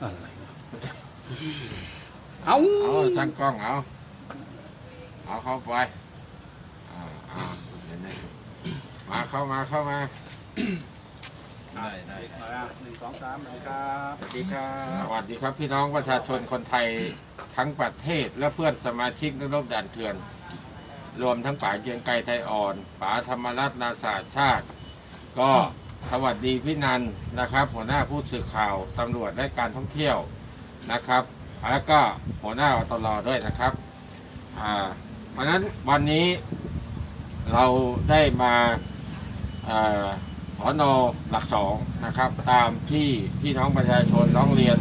อะไรวะเอาเอาช่างกล้องเอา เอาเข้าไปอ่าอ่าเดี๋ยวนะมาเข้ามาเข้ามา ได้ได้มาหนึ่งสองสามหน่อยครับสวัสดีครับสวัสดีครับพี่น้องประชาชนคนไทยทั้งประเทศและเพื่อนสมาชิกนักรบด่านเถื่อน รวมทั้งป๋าเกียงไกรไทยอ่อนป๋าธรรมรัตน์นาศาสตร์ชาติ ก็ สวัสดีพี่นันนะครับ หัวหน้าผู้สื่อข่าวตำรวจและการท่องเที่ยวนะครับ แล้วก็หัวหน้าตลด้วยนะครับอ่าเพราะนั้นวันนี้เราได้มาอ่าสอนอหลักสองนะครับ ตามที่พี่น้องประชาชนร้องเรียน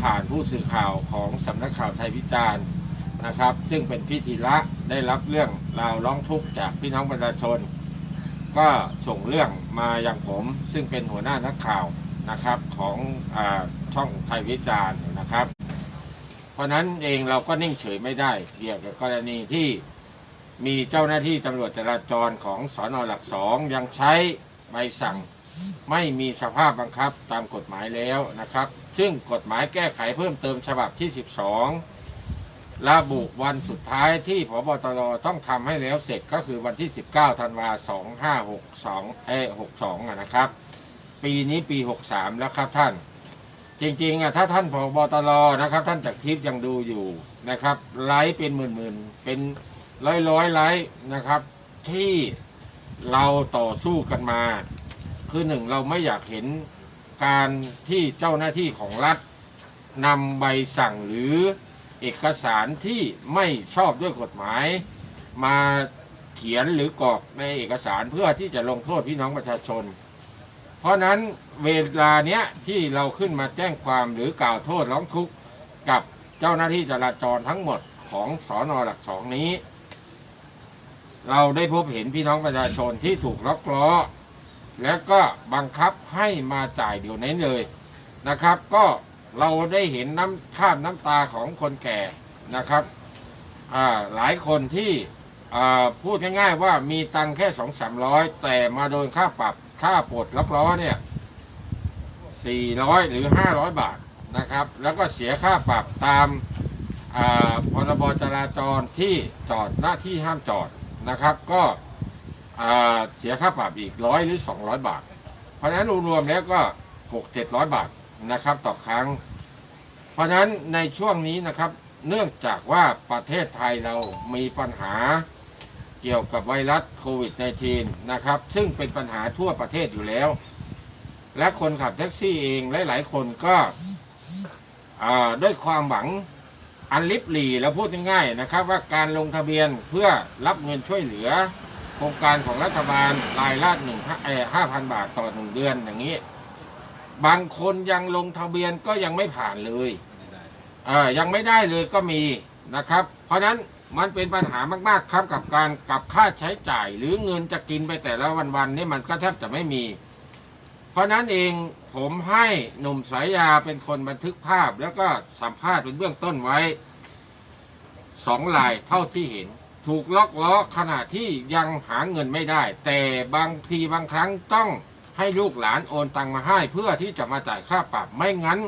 ผ่านผู้สื่อข่าวของสำนักข่าวไทยวิจารณ์นะครับ ซึ่งเป็นพิธีละได้รับเรื่องราวร้องทุกข์จากพี่น้องประชาชน ก็ส่งเรื่องมาอย่างผมซึ่งเป็นหัวหน้านักข่าวนะครับของอช่องไทยวิจารณ์นะครับ เพราะฉะนั้นเองเราก็นิ่งเฉยไม่ได้เกี่ยวกับกรณีที่มีเจ้าหน้าที่ตำรวจจราจรของสอนอหลักสองยังใช้ใบสั่งไม่มีสภาพบังคับตามกฎหมายแล้วนะครับ ซึ่งกฎหมายแก้ไขเพิ่มเติมฉบับที่ 12 ระบุวันสุดท้ายที่พบตรต้องทำให้แล้วเสร็จก็คือวันที่ 19ธันวา2562เอ้ย62อะนะครับ ปีนี้ปี 63 แล้วครับท่าน จริงๆอะถ้าท่านพบตรนะครับ ท่านจากทิพย์ยังดูอยู่นะครับ ไลฟ์เป็นหมื่นๆ เป็นร้อยๆไลฟ์นะครับ ที่เราต่อสู้กันมา คือหนึ่งเราไม่อยากเห็นการที่เจ้าหน้าที่ของรัฐนำใบสั่งหรือ เอกสารที่ไม่ชอบด้วยกฎหมาย มาเขียนหรือกรอกในเอกสารเพื่อที่จะลงโทษพี่น้องประชาชน เพราะนั้นเวลาเนี้ยที่เราขึ้นมาแจ้งความหรือกล่าวโทษร้องทุกข์กับเจ้าหน้าที่จราจรทั้งหมดของสอนอหลักสองนี้ เราได้พบเห็นพี่น้องประชาชนที่ถูกล็อกล้อ แล้วก็บังคับให้มาจ่ายเดี๋ยวนี้เลยนะครับ ก็ เราได้เห็นน้ำข้ามน้ำตาของคนแก่นะครับหลายคนที่พูดง่ายๆว่ามีตังแค่สองสามร้อยแต่มาโดนค่าปรับค่าปลดล็อกล้อเนี่ยสี่ร้อยหรือห้าร้อยบาทนะครับ แล้วก็เสียค่าปรับตามพรบจราจรที่จอดหน้าที่ห้ามจอดนะครับ ก็เสียค่าปรับอีกร้อยหรือสองร้อยบาท เพราะฉะนั้นรวมๆแล้วก็หกเจ็ดร้อยบาท นะครับต่อครั้ง เพราะฉะนั้นในช่วงนี้นะครับ เนื่องจากว่าประเทศไทยเรามีปัญหาเกี่ยวกับไวรัสโควิด -19 นะครับ ซึ่งเป็นปัญหาทั่วประเทศอยู่แล้ว และคนขับแท็กซี่เองหลาย ๆ คนก็ด้วยความหวังอันลิบหลีแล้วพูดง่ายๆนะครับ ว่าการลงทะเบียนเพื่อรับเงินช่วยเหลือ โครงการของรัฐบาลรายละหนึ่งห้าพันบาทต่อหนึ่งเดือนอย่างนี้ บางคนยังลงทะเบียนก็ยังไม่ผ่านเลยไม่ได้เอ่อยังไม่ได้เลยก็มีนะครับ เพราะฉะนั้นมันเป็นปัญหามากๆครับกับการกับค่าใช้จ่ายหรือเงินจะกินไปแต่ละวันๆนี่มันก็แทบจะไม่มี เพราะฉะนั้นเองผมให้หนุ่มสายยาเป็นคนบันทึกภาพ แล้วก็สัมภาษณ์เป็นเบื้องต้นไว้สองลายเท่าที่เห็น ถูกล็อกล้อขณะที่ยังหาเงินไม่ได้ แต่บางทีบางครั้งต้อง ให้ลูกหลานโอนตังมาให้เพื่อที่จะมาจ่ายค่าปรับไม่งั้น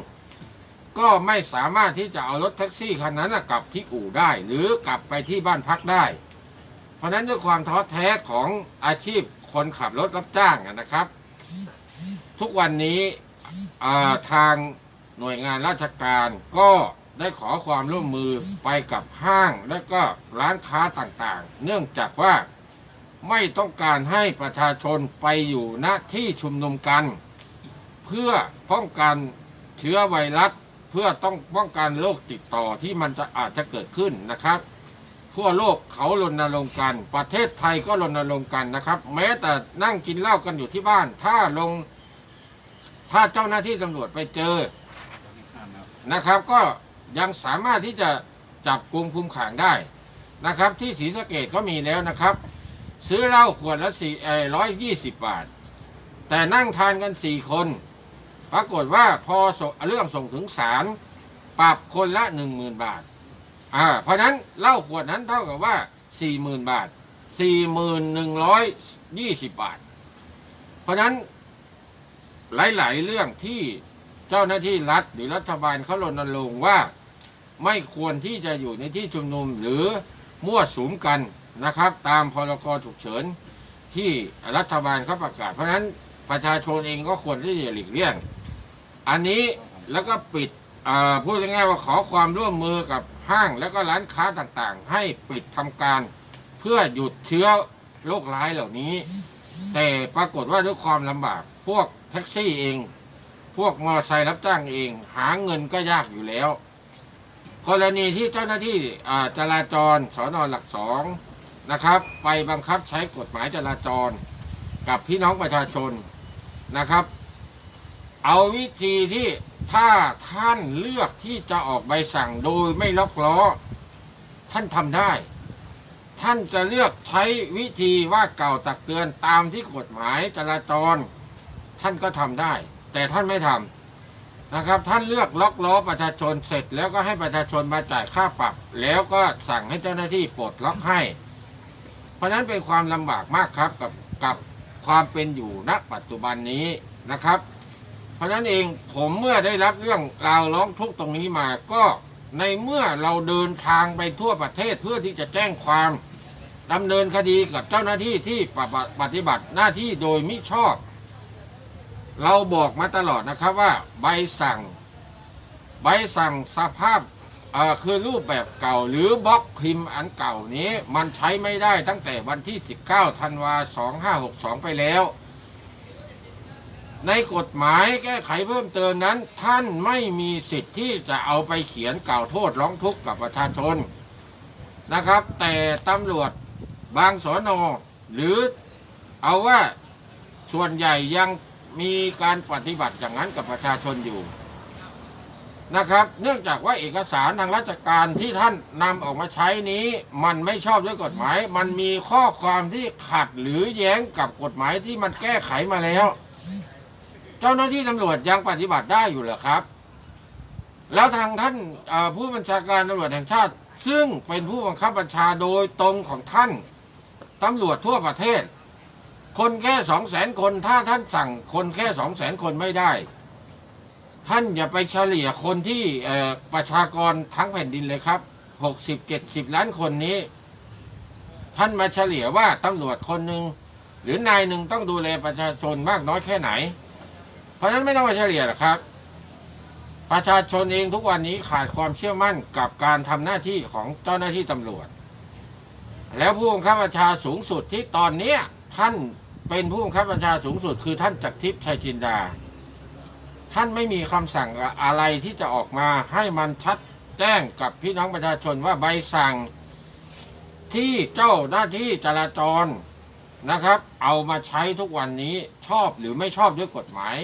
ก็ไม่สามารถที่จะเอารถแท็กซี่คันนั้นกลับที่อู่ได้ หรือกลับไปที่บ้านพักได้ เพราะนั้นด้วยความท้อแท้ของอาชีพคนขับรถรับจ้างนะครับ ทุกวันนี้ทางหน่วยงานราชการก็ได้ขอความร่วมมือไปกับห้างและก็ร้านค้าต่างๆ เนื่องจากว่า ไม่ต้องการให้ประชาชนไปอยู่ณที่ชุมนุมกัน เพื่อป้องกันเชื้อไวรัสเพื่อต้องป้องกันโรคติดต่อที่มันจะอาจจะเกิดขึ้นนะครับ ทั่วโลกเขารณรงค์กัน ประเทศไทยก็รณรงค์กันนะครับ แม้แต่นั่งกินเหล้ากันอยู่ที่บ้าน ถ้าลง ถ้าเจ้าหน้าที่ตำรวจไปเจอนะครับ ก็ยังสามารถที่จะจับกลุ่มคุมขังได้นะครับ ที่ศรีสะเกดก็มีแล้วนะครับ ซื้อเหล้าขวดละสี่ร้อยยี่สิบบาท แต่นั่งทานกันสี่คน ปรากฏว่าพอเรื่องส่งถึงศาลปรับคนละหนึ่งหมื่นบาทอ่าเพราะนั้นเหล้าขวดนั้นเท่ากับว่าสี่หมื่นบาทสี่หมื่นหนึ่งร้อยยี่สิบบาท เพราะนั้นหลาย ๆ เรื่องที่เจ้าหน้าที่รัฐหรือรัฐบาลเขารณรงค์ว่า ไม่ควรที่จะอยู่ในที่ชุมนุมหรือมั่วสุมกัน นะครับ ตามพรกฉุกเฉินที่รัฐบาลเขาประกาศ เพราะฉะนั้นประชาชนเองก็ควรที่จะหลีกเลี่ยง อันนี้แล้วก็ปิดพูดง่ายๆว่าขอความร่วมมือกับห้างแล้วก็ร้านค้าต่างๆ ให้ปิดทำการเพื่อหยุดเชื้อโรคร้ายเหล่านี้ แต่ปรากฏว่าด้วยความลำบาก พวกแท็กซี่เอง พวกมอเตอร์ไซค์รับจ้างเอง หาเงินก็ยากอยู่แล้ว กรณีที่เจ้าหน้าที่จราจรสอนอหลักสอง นะครับ ไปบังคับใช้กฎหมายจราจร กับพี่น้องประชาชนนะครับ เอาวิธีที่ถ้าท่านเลือกที่จะออกใบสั่งโดยไม่ล็อกล้อ ท่านทำได้ ท่านจะเลือกใช้วิธีว่าเก่าตักเตือนตามที่กฎหมายจราจร ท่านก็ทำได้ แต่ท่านไม่ทำนะครับท่านเลือกล็อกล้อประชาชนเสร็จ แล้วก็ให้ประชาชนมาจ่ายค่าปรับ แล้วก็สั่งให้เจ้าหน้าที่ปลดล็อกให้ ราะฉะนั้นเป็นความลำบากมากครับกับกับความเป็นอยู่ณปัจจุบันนี้นะครับ เพราะฉะนั้นเองผมเมื่อได้รับเรื่องราวร้องทุกข์ตรงนี้มาก็ในเมื่อเราเดินทางไปทั่วประเทศเพื่อที่จะแจ้งความดำเนินคดีกับเจ้าหน้าที่ที่ปฏิบัติปฏิบัติหน้าที่โดยมิชอบ เราบอกมาตลอดนะครับว่าใบสั่ง ใบสั่งสภาพ เอ่อคือรูปแบบเก่าหรือบล็อกพิมพ์อันเก่านี้มันใช้ไม่ได้ตั้งแต่วันที่ 19 ธันวา 2562 ไปแล้ว ในกฎหมายแก้ไขเพิ่มเติมนั้น ท่านไม่มีสิทธิ์ที่จะเอาไปเขียนกล่าวโทษร้องทุกข์กับประชาชนนะครับ แต่ตำรวจบางสอนอหรือเอาว่าส่วนใหญ่ยังมีการปฏิบัติอย่างนั้นกับประชาชนอยู่ นะครับ เนื่องจากว่าเอกสารทางราชการที่ท่านนำออกมาใช้นี้ มันไม่ชอบด้วยกฎหมาย มันมีข้อความที่ขัดหรือแย้งกับกฎหมายที่มันแก้ไขมาแล้ว เจ้าหน้าที่ตำรวจยังปฏิบัติได้อยู่เหรอครับ แล้วทางท่านเอ่อผู้บัญชาการตำรวจแห่งชาติ ซึ่งเป็นผู้บังคับบัญชาโดยตรงของท่านตำรวจทั่วประเทศ คนแค่สองแสนคนถ้าท่านสั่งคนแค่สองแสนคนไม่ได้ ท่านอย่าไปเฉลี่ยคนที่ประชากรทั้งแผ่นดินเลยครับหกสิบเจ็ดสิบล้านคนนี้ ท่านมาเฉลี่ยว่าตำรวจคนหนึ่งหรือนายหนึ่งต้องดูแลประชาชนมากน้อยแค่ไหน เพราะฉะนั้นไม่ต้องมาเฉลี่ยหรอกครับ ประชาชนเองทุกวันนี้ขาดความเชื่อมั่นกับการทำหน้าที่ของเจ้าหน้าที่ตำรวจ แล้วผู้บังคับบัญชาสูงสุดที่ตอนเนี้ยท่านเป็นผู้บังคับบัญชาสูงสุดคือท่านจักรทิพย์ชัยจินดา ท่านไม่มีคำสั่งอะไรที่จะออกมาให้มันชัดแจ้งกับพี่น้องประชาชนว่าใบสั่ง ที่เจ้าหน้าที่จราจรนะครับ เอามาใช้ทุกวันนี้ชอบหรือไม่ชอบด้วยกฎหมาย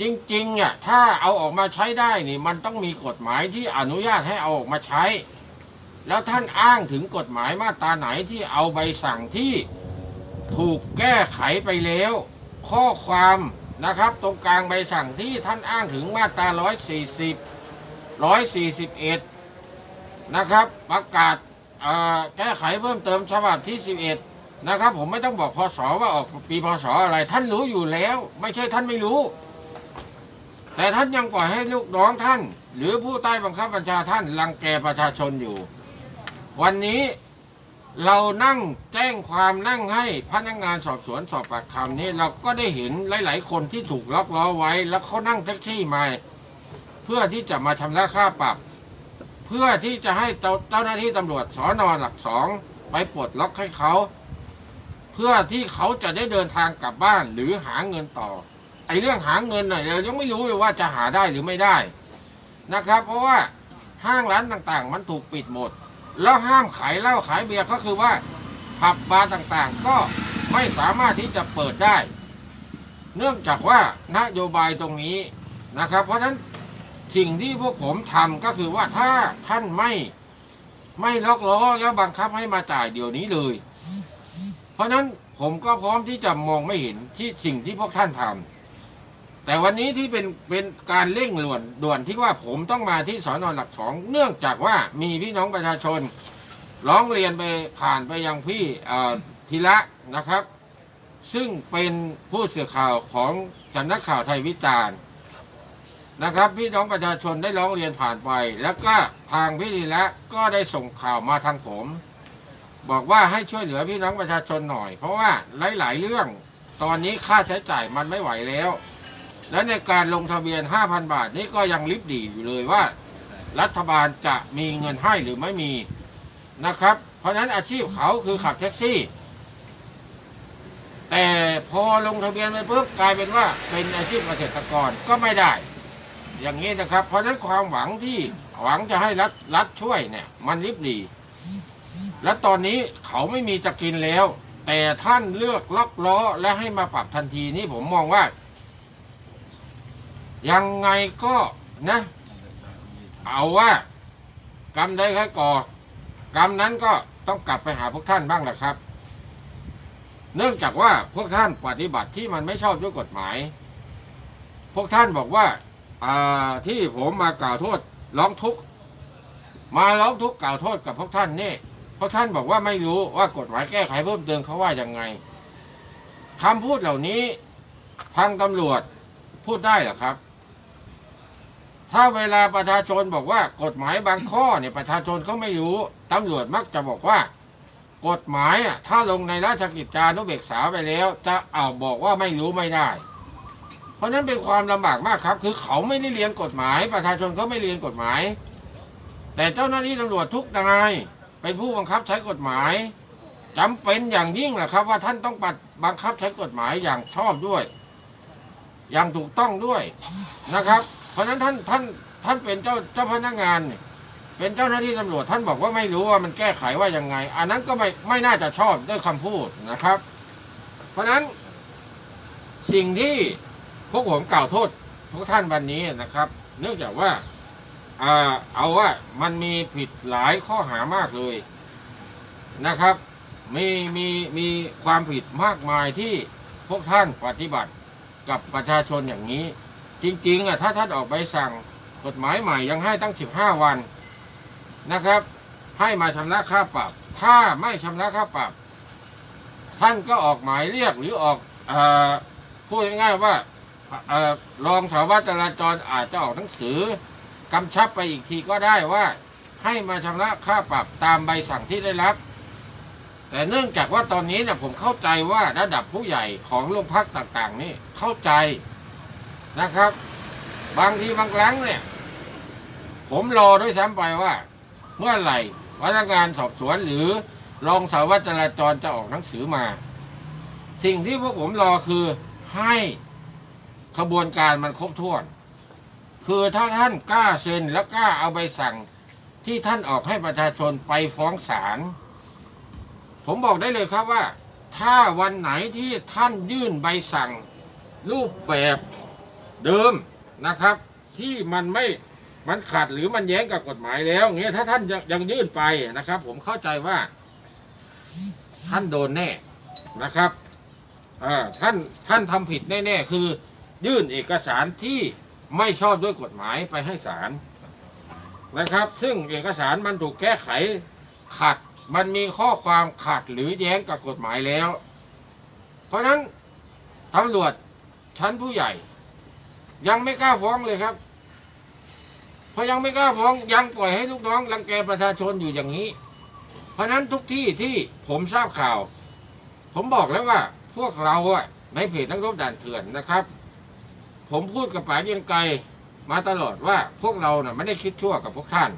จริงๆอะถ้าเอาออกมาใช้ได้นี่มันต้องมีกฎหมายที่อนุญาตให้เอาออกมาใช้ แล้วท่านอ้างถึงกฎหมายมาตราไหนที่เอาใบสั่งที่ถูกแก้ไขไปแล้ว ข้อความ นะครับ ตรงกลางใบสั่งที่ท่านอ้างถึงมาตรา 140 141 นะครับ ประกาศแก้ไขเพิ่มเติมฉบับที่ 11 นะครับ ผมไม่ต้องบอกพศว่าออกปีพศอะไร ท่านรู้อยู่แล้ว ไม่ใช่ท่านไม่รู้ แต่ท่านยังปล่อยให้ลูกน้องท่าน หรือผู้ใต้บังคับบัญชาท่านรังแกประชาชนอยู่ วันนี้ เรานั่งแจ้งความนั่งให้พนักงานสอบสวนสอบปากคำนี้เราก็ได้เห็นหลาย ๆ คนที่ถูกล็อกล้อไว้ แล้วเขานั่งแท็กซี่มาเพื่อที่จะมาชำระค่าปรับ เพื่อที่จะให้เจ้าเจ้าหน้าที่ตำรวจสอนอหลักสองไปปลดล็อกให้เขา เพื่อที่เขาจะได้เดินทางกลับบ้านหรือหาเงินต่อ ไอ้เรื่องหาเงินน่ะเรายังไม่รู้เลยว่าจะหาได้หรือไม่ได้นะครับ เพราะว่าห้างร้านต่าง ๆ มันถูกปิดหมด แล้วห้ามขายเหล้าขายเบียร์ก็คือว่าผับบาร์ต่างๆ ก็ไม่สามารถที่จะเปิดได้ เนื่องจากว่านโยบายตรงนี้นะครับ เพราะฉะนั้นสิ่งที่พวกผมทำก็คือว่าถ้าท่านไม่ไม่ล็อกล้อแล้วบังคับให้มาจ่ายเดี๋ยวนี้เลย เพราะฉะนั้นผมก็พร้อมที่จะมองไม่เห็นที่สิ่งที่พวกท่านทำ แต่วันนี้ที่เป็นเป็นการเร่งด่วนด่วนที่ว่าผมต้องมาที่สอนอหลักสองเนื่องจากว่ามีพี่น้องประชาชน ร้องเรียนไปผ่านไปยังพี่ธีระนะครับ ซึ่งเป็นผู้สื่อข่าวของสำนักข่าวไทยวิจารณ์นะครับ พี่น้องประชาชนได้ร้องเรียนผ่านไป แล้วก็ทางพี่ดีและก็ได้ส่งข่าวมาทางผม บอกว่าให้ช่วยเหลือพี่น้องประชาชนหน่อย เพราะว่าหลาย ๆ เรื่องตอนนี้ค่าใช้จ่ายมันไม่ไหวแล้ว และในการลงทะเบียน 5,000 บาทนี้ก็ยังลิบดีอยู่เลยว่า รัฐบาลจะมีเงินให้หรือไม่มีนะครับ เพราะนั้นอาชีพเขาคือขับแท็กซี่ แต่พอลงทะเบียนไปปุ๊บกลายเป็นว่าเป็นอาชีพเกษตรกรก็ไม่ได้ อย่างนี้นะครับ เพราะนั้นความหวังที่หวังจะให้รัฐรัฐช่วยเนี่ย มันริบหรีและตอนนี้เขาไม่มีจะกินแล้ว แต่ท่านเลือกล็อกล้อและให้มาปรับทันทีนี่ผมมองว่า ยังไงก็นะ เอาว่ากรรมใดใครก่อกรรมนั้นก็ต้องกลับไปหาพวกท่านบ้างแหละครับ เนื่องจากว่าพวกท่านปฏิบัติที่มันไม่ชอบด้วยกฎหมาย พวกท่านบอกว่าที่ผมมากล่าวโทษร้องทุกข์มาร้องทุกข์กล่าวโทษกับพวกท่านนี่พวกท่านบอกว่าไม่รู้ว่ากฎหมายแก้ไขเพิ่มเติมเขาว่ายังไงคำพูดเหล่านี้ทางตำรวจพูดได้หรอครับ ถ้าเวลาประชาชนบอกว่ากฎหมายบางข้อเนี่ยประชาชนเขาไม่รู้ตำรวจมักจะบอกว่า กฎหมายอะถ้าลงในราชกิจจานุเบกษาไปแล้ว จะเอาบอกว่าไม่รู้ไม่ได้ เพราะนั้นเป็นความลำบากมากครับ คือเขาไม่ได้เรียนกฎหมาย ประชาชนเขาไม่เรียนกฎหมาย แต่เจ้าหน้าที่ตำรวจทุกนายเป็นผู้บังคับใช้กฎหมายจำเป็นอย่างยิ่งแหละครับ ว่าท่านต้องปัดบังคับใช้กฎหมายอย่างชอบด้วย อย่างถูกต้องด้วยนะครับ ราะฉะนั้นท่านท่านท่านเป็นเจ้าเจ้าพนักงานเนี่ยเป็นเจ้าหน้าที่ตำรวจท่านบอกว่าไม่รู้ว่ามันแก้ไขว่ายังไง อันนั้นก็ไม่ไม่น่าจะชอบด้วยคำพูดนะครับ เพราะฉะนั้นสิ่งที่พวกผมกล่าวโทษพวกท่านวันนี้นะครับ เนื่องจากว่าเอาว่ามันมีผิดหลายข้อหามากเลยนะครับ มีมีมีความผิดมากมายที่พวกท่านปฏิบัติกับประชาชนอย่างนี้ จริงๆอะถ้าท่านออกใบสั่งกฎหมายใหม่ยังให้ตั้ง 15 วันนะครับ ให้มาชำระค่าปรับ ถ้าไม่ชำระค่าปรับ ท่านก็ออกหมายเรียกหรือออกอพูดง่ายๆว่าออรองสารวัตรจราจรอาจจะออกหนังสือกำชับไปอีกทีก็ได้ว่า ให้มาชำระค่าปรับตามใบสั่งที่ได้รับ แต่เนื่องจากว่าตอนนี้เนี่ยผมเข้าใจว่าระดับผู้ใหญ่ของโรงพักต่างๆ นี่เข้าใจ นะครับ บางทีบางครั้งเนี่ย ผมรอด้วยซ้ำไปว่า เมื่อไหร่พนักงานสอบสวนหรือรองสารวัตรจราจรจะออกหนังสือมา สิ่งที่พวกผมรอคือให้ขบวนการมันครบถ้วน คือถ้าท่านกล้าเซ็นและกล้าเอาใบสั่งที่ท่านออกให้ประชาชนไปฟ้องศาลผมบอกได้เลยครับว่า ถ้าวันไหนที่ท่านยื่นใบสั่ง รูปแบบ เดิมนะครับ ที่มันไม่มันขัดหรือมันแย้งกับกฎหมายแล้วเงี้ยถ้าท่านยังยังยื่นไปนะครับ ผมเข้าใจว่า ท่านโดนแน่นะครับอ่าท่านท่านทำผิดแน่ๆคือ ยื่นเอกสารที่ไม่ชอบด้วยกฎหมายไปให้ศาลนะครับ ซึ่งเอกสารมันถูกแก้ไขขัดมันมีข้อความขัดหรือแย้งกับกฎหมายแล้ว เพราะฉะนั้นตำรวจชั้นผู้ใหญ่ ยังไม่กล้าฟ้องเลยครับ เพราะยังไม่กล้าฟ้องยังปล่อยให้ลูกน้องรังแกประชาชนอยู่อย่างนี้ เพราะฉะนั้นทุกที่ที่ผมทราบข่าว ผมบอกแล้วว่า พวกเราอะในเพจนักรบด่านเถื่อนนะครับ ผมพูดกับป๋าเบียงไกลมาตลอดว่าพวกเราน่ะไม่ได้คิดชั่วกับพวกท่าน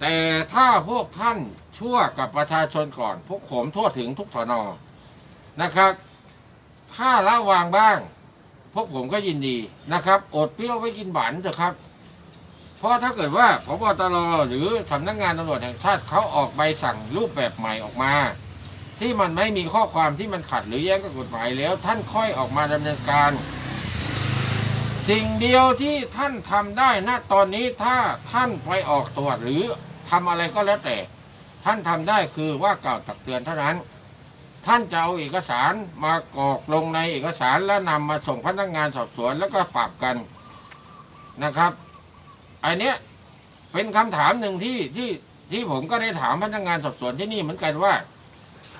แต่ถ้าพวกท่านชั่วกับประชาชนก่อน พวกผมทั่วถึงทุกสนอนะครับ ถ้าละวางบ้าง พวกผมก็ยินดีนะครับ อดเปรี้ยวไว้กินหวานเถอะครับ เพราะถ้าเกิดว่าพบตรหรือสำนักงานตำรวจแห่งชาติเขาออกใบสั่งรูปแบบใหม่ออกมา ที่มันไม่มีข้อความที่มันขัดหรือแย้งกับกฎหมายแล้ว ท่านค่อยออกมาดำเนินการ สิ่งเดียวที่ท่านทำได้ณตอนนี้ถ้าท่านไปออกตรวจหรือทำอะไรก็แล้วแต่ ท่านทำได้คือว่ากล่าวตักเตือนเท่านั้น ท่านจะเอาเอกสารมากรอกลงในเอกสารแล้วนำมาส่งพนักงานสอบสวนแล้วก็ปรับกันนะครับอันเนี้ยเป็นคำถามหนึ่งที่ที่ที่ผมก็ได้ถามพนักงานสอบสวนที่นี่เหมือนกันว่า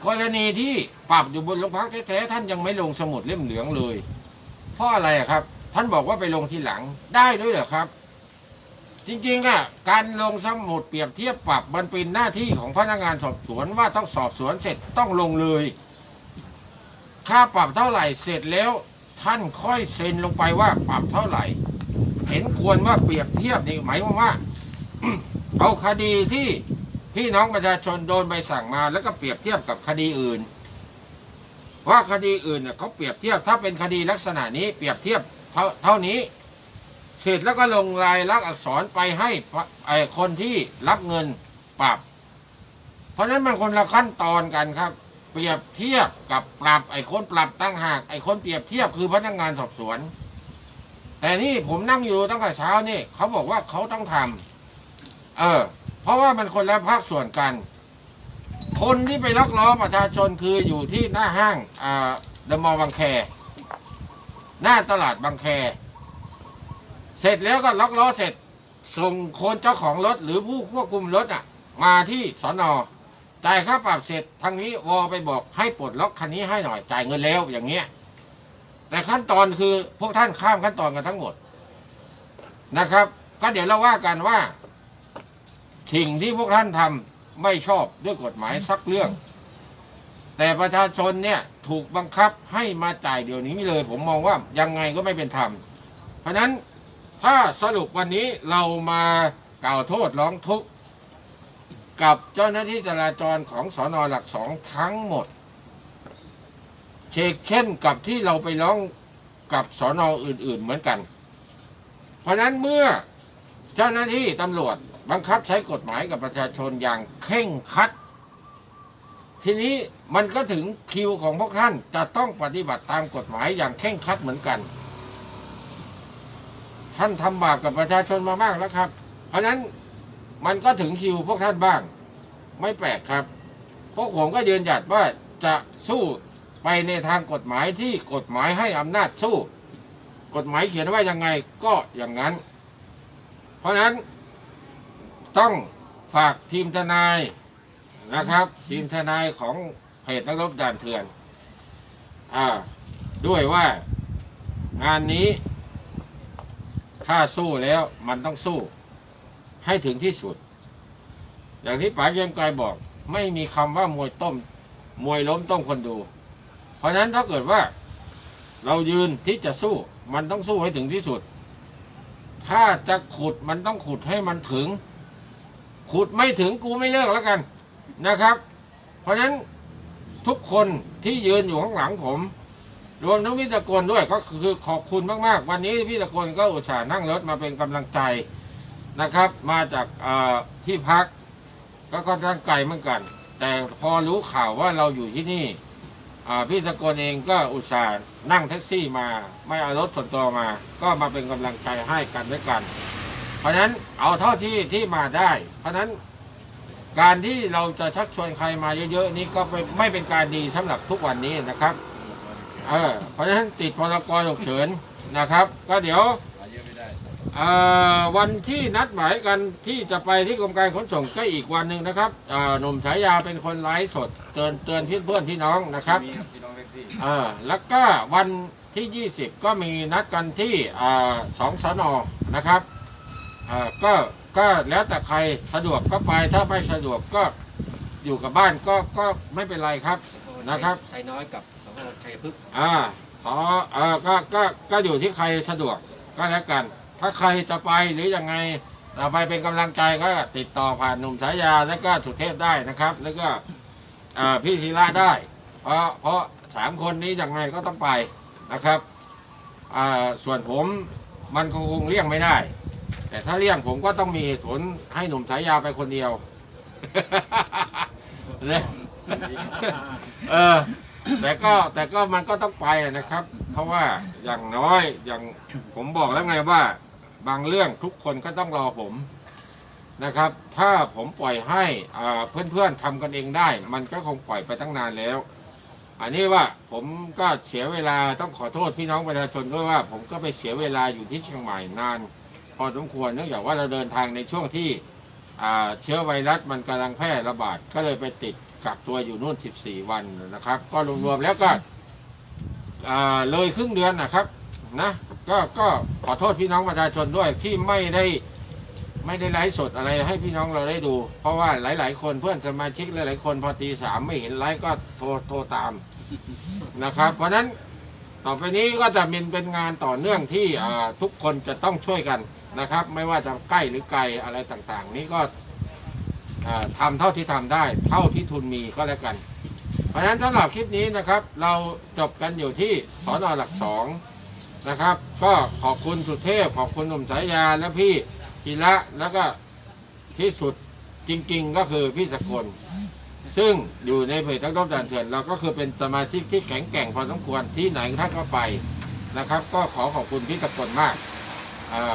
กรณีที่ปรับอยู่บนโรงพักแท้ๆท่านยังไม่ลงสมุดเล่มเหลืองเลยเพราะอะไรครับ ท่านบอกว่าไปลงทีหลังได้ด้วยเหรอครับ จริงๆอะการลงสมุดเปรียบเทียบปรับมันเป็นหน้าที่ของพนักงานสอบสวนว่าต้องสอบสวนเสร็จต้องลงเลย ค่าปรับเท่าไหร่เสร็จแล้วท่านค่อยเซ็นลงไปว่าปรับเท่าไหร่ เห็นควรว่าเปรียบเทียบนี่หมายความว่า เอาคดีที่พี่น้องประชาชนโดนใบสั่งมา แล้วก็เปรียบเทียบกับคดีอื่น ว่าคดีอื่นเนี่ยเขาเปรียบเทียบถ้าเป็นคดีลักษณะนี้เปรียบเทียบเท่าเท่านี้ เสร็จแล้วก็ลงลายลักษณ์อักษรไปให้ไอ้คนที่รับเงินปรับ เพราะฉะนั้นมันคนละขั้นตอนกันครับ เปรียบเทียบกับปรับไอ้คนปรับตั้งหากไอ้คนเปรียบเทียบคือพนักงานสอบสวน แต่นี่ผมนั่งอยู่ตั้งแต่เช้านี่เขาบอกว่าเขาต้องทำเออ เพราะว่ามันคนละภาคส่วนกัน คนที่ไปล็อกล้อประชาชนคืออยู่ที่หน้าห้างอ่าเดอะมอลล์บางแคหน้าตลาดบางแค ร็จแล้วก็ล็อกล้อเสร็จ ส่งคนเจ้าของรถหรือผู้ควบคุมรถอะ มาที่สอนอจ่ายค่าปรับเสร็จทางนี้วอไปบอกให้ปลดล็อกคันนี้ให้หน่อยจ่ายเงินแล้วอย่างเงี้ยแต่ขั้นตอนคือพวกท่านข้ามขั้นตอนกันทั้งหมดนะครับ ก็เดี๋ยวเราว่ากันว่า สิ่งที่พวกท่านทำไม่ชอบด้วยกฎหมายสักเรื่อง แต่ประชาชนเนี่ยถูกบังคับให้มาจ่ายเดี๋ยวนี้เลย ผมมองว่ายังไงก็ไม่เป็นธรรมเพราะฉะนั้น ถ้าสรุปวันนี้เรามากล่าวโทษร้องทุกข์กับเจ้าหน้าที่จราจรของสอนอหลักสองทั้งหมด เชกเช่นกับที่เราไปร้องกับสอนออื่นๆเหมือนกัน เพราะนั้นเมื่อเจ้าหน้าที่ตำรวจบังคับใช้กฎหมายกับประชาชนอย่างเคร่งคัด ทีนี้มันก็ถึงคิวของพวกท่านจะต้องปฏิบัติตามกฎหมายอย่างเคร่งคัดเหมือนกัน ท่านทำบาปกับประชาชนมามากแล้วครับ เพราะฉะนั้นมันก็ถึงคิวพวกท่านบ้าง ไม่แปลกครับ พวกผมก็ยืนหยัดว่าจะสู้ไปในทางกฎหมายที่กฎหมายให้อำนาจสู้ กฎหมายเขียนไว้ยังไงก็อย่างนั้น เพราะฉะนั้นต้องฝากทีมทนายนะครับ ทีมทนายของเพจนักรบด่านเถื่อน อ่า ด้วยว่างานนี้ ถ้าสู้แล้วมันต้องสู้ ให้ถึงที่สุด อย่างที่ป๋าเยียงไกลบอก ไม่มีคำว่ามวยต้ม มวยล้มต้มคนดู เพราะฉะนั้นถ้าเกิดว่า เรายืนที่จะสู้ มันต้องสู้ให้ถึงที่สุด ถ้าจะขุดมันต้องขุดให้มันถึง ขุดไม่ถึงกูไม่เลิกแล้วกันนะครับ เพราะฉะนั้นทุกคนที่ยืนอยู่ข้างหลังผม รวมทั้งพี่ตะโกนด้วยก็คือขอบคุณมากๆ วันนี้พี่ตะโกนก็อุตส่าห์นั่งรถมาเป็นกำลังใจนะครับ มาจากที่พัก ก็ค่อนข้างไกลเหมือนกัน แต่พอรู้ข่าวว่าเราอยู่ที่นี่พี่ตะโกนเองก็อุตส่าห์นั่งแท็กซี่มา ไม่เอารถส่วนตัวมา ก็มาเป็นกำลังใจให้กันด้วยกัน เพราะฉะนั้นเอาเท่าที่ที่มาได้ เพราะฉะนั้นการที่เราจะชักชวนใครมาเยอะๆนี้ก็ไม่ไม่เป็นการดีสำหรับทุกวันนี้นะครับ เออเพราะฉะนั้นติดพรกฉุกเฉินนะครับ ก็เดี๋ยวมาเยอะไม่ได้เอ่อวันที่นัดหมายกันที่จะไปที่กรมการขนส่งก็อีกวันหนึ่งนะครับเอ่อหนุ่มฉายาเป็นคนไลฟ์สดเตือนเตือนเพื่อนเพื่อนพี่น้องนะครับมีพี่น้องแท็กซี่เออแล้วก็วันที่ 20 ก็มีนัดกันที่อ่าสองสนอนะครับเอ่อก็ก็แล้วแต่ใครสะดวกก็ไปถ้าไม่สะดวกก็อยู่กับบ้านก็ก็ไม่เป็นไรครับนะครับ ใช้น้อยกับ สองชัยพฤกษ์อ่าขอเออก็ก็ก็อยู่ที่ใครสะดวกก็แล้วกัน ถ้าใครจะไปหรือยังไงเราไปเป็นกำลังใจก็ติดต่อผ่านหนุ่มสายาแล้วก็สุเทพได้นะครับ แล้วก็อ่าพี่ธีระได้ เพราะเพราะสามคนนี้ยังไงก็ต้องไปนะครับอ่าส่วนผมมันคงคงเลี่ยงไม่ได้ แต่ถ้าเลี่ยงผมก็ต้องมีเหตุผลให้หนุ่มสายยาไปคนเดียว เนี่ย เออ แต่ก็แต่ก็มันก็ต้องไปนะครับ เพราะว่าอย่างน้อยอย่างผมบอกแล้วไงว่า บางเรื่องทุกคนก็ต้องรอผมนะครับ ถ้าผมปล่อยให้เพื่อนๆทำกันเองได้ มันก็คงปล่อยไปตั้งนานแล้ว อันนี้ว่าผมก็เสียเวลาต้องขอโทษพี่น้องประชาชนด้วยว่า ผมก็ไปเสียเวลาอยู่ที่เชียงใหม่นาน พอสมควรเนื่องจากว่าเราเดินทางในช่วงที่เชื้อไวรัสมันกำลังแพร่ระบาดก็เลยไปติด กักตัวอยู่นู่น 14 วันนะครับ ก็รวมๆแล้วก็เลยครึ่งเดือนนะครับนะก็ก็ขอโทษพี่น้องประชาชนด้วยที่ไม่ได้ไม่ได้ไลฟ์สดอะไรให้พี่น้องเราได้ดู เพราะว่าหลาย ๆ คนเพื่อนสมาชิกหลายๆคนพอตีสามไม่เห็นไลฟ์ก็โทรโทรตามนะครับ เพราะฉะนั้นต่อไปนี้ก็จะเป็นเป็นงานต่อเนื่องที่ทุกคนจะต้องช่วยกันนะครับ ไม่ว่าจะใกล้หรือไกลอะไรต่างๆ นี้ก็ อ่าทำเท่าที่ทำได้ เท่าที่ทุนมีก็แล้วกัน เพราะฉะนั้นสำหรับคลิปนี้นะครับ เราจบกันอยู่ที่สอนอหลักสองนะครับ ก็ขอบคุณสุเทพขอบคุณหนุ่มสายยาและพี่กีระแล้วก็ที่สุดจริง ๆ ก็คือพี่สกลซึ่งอยู่ในเพจทั้งรบด่านเถื่อนเราก็คือเป็นสมาชิกที่แข็งแกร่งพอสมควรที่ไหนท่านก็ไปนะครับ ก็ขอขอบคุณพี่สกลมาก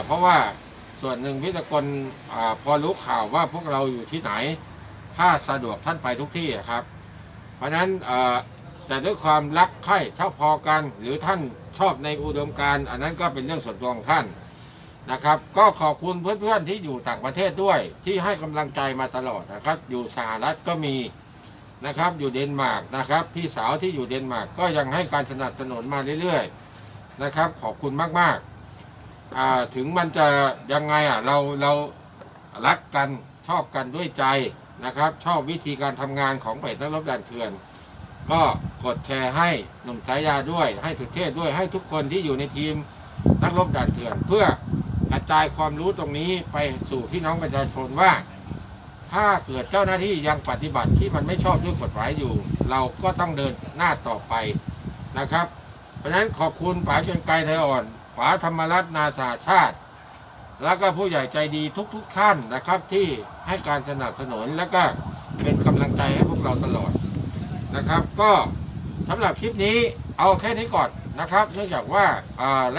เพราะว่า ส่วนหนึ่งพี่สกลอพอรู้ข่าวว่าพวกเราอยู่ที่ไหน ถ้าสะดวกท่านไปทุกที่อะครับ เพราะฉะนั้นแต่ด้วยความรักใคร่ชอบพอกัน หรือท่านชอบในอุดมการณ์อันนั้นก็เป็นเรื่องส่วนตัวของท่านนะครับ ก็ขอบคุณเพื่อนๆที่อยู่ต่างประเทศด้วย ที่ให้กำลังใจมาตลอดนะครับ อยู่สหรัฐก็มีนะครับอยู่เดนมาร์กนะครับพี่สาวที่อยู่เดนมาร์กก็ยังให้การสนับสนุนมาเรื่อยๆนะครับ ขอบคุณมากๆ อ่าถึงมันจะยังไงอะเราเรารักกันชอบกันด้วยใจนะครับ ชอบวิธีการทำงานของเพจนักรบด่านเถื่อน ก็กดแชร์ให้หนุ่มสายยาด้วย ให้สุเทพด้วยให้ทุกคนที่อยู่ในทีมนักรบด่านเถื่อน เพื่อกระจายความรู้ตรงนี้ไปสู่พี่น้องประชาชนว่า ถ้าเกิดเจ้าหน้าที่ยังปฏิบัติที่มันไม่ชอบด้วยกฎหมายอยู่ เราก็ต้องเดินหน้าต่อไปนะครับ เพราะฉะนั้นขอบคุณป๋าเชียงไกรไทยอ่อน ป๋าธรรมรัตน์นาสาชาติ แล้วก็ผู้ใหญ่ใจดีทุกๆท่านนะครับ ที่ให้การสนับสนุนแล้วก็เป็นกำลังใจให้พวกเราตลอดนะครับ ก็สำหรับคลิปนี้เอาแค่นี้ก่อนนะครับ เนื่องจากว่า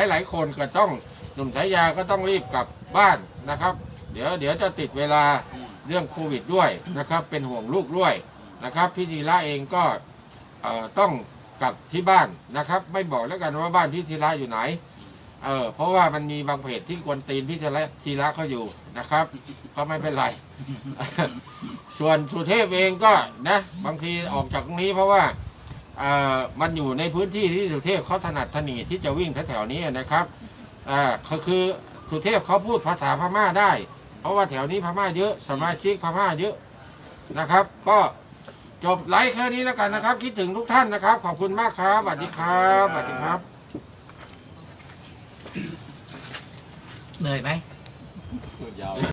หลาย ๆ คนก็ต้องหนุ่มสายยาก็ต้องรีบกลับบ้านนะครับ เดี๋ยวเดี๋ยวจะติดเวลาเรื่องโควิดด้วยนะครับ เป็นห่วงลูกด้วยนะครับ พี่ดีละเองก็ต้องกลับที่บ้านนะครับ ไม่บอกแล้วกันว่าบ้านพี่ธีระอยู่ไหน เออเพราะว่ามันมีบางเพจที่กวนตีนพี่ธีระธีระเขาอยู่นะครับ ก็ไม่เป็นไร ส่วนสุเทพเองก็นะ บางทีออกจากตรงนี้เพราะว่าเออมันอยู่ในพื้นที่ที่สุเทพเขาถนัดถนีที่จะวิ่งแถวๆนี้นะครับอ่าก็คือสุเทพเขาพูดภาษาพม่าได้ เพราะว่าแถวนี้พม่าเยอะสมาชิกพม่าเยอะนะครับ ก็จบไลฟ์แค่นี้แล้วกันนะครับ คิดถึงทุกท่านนะครับ ขอบคุณมากครับสวัสดีครับสวัสดีครับ เหนื่อยไหม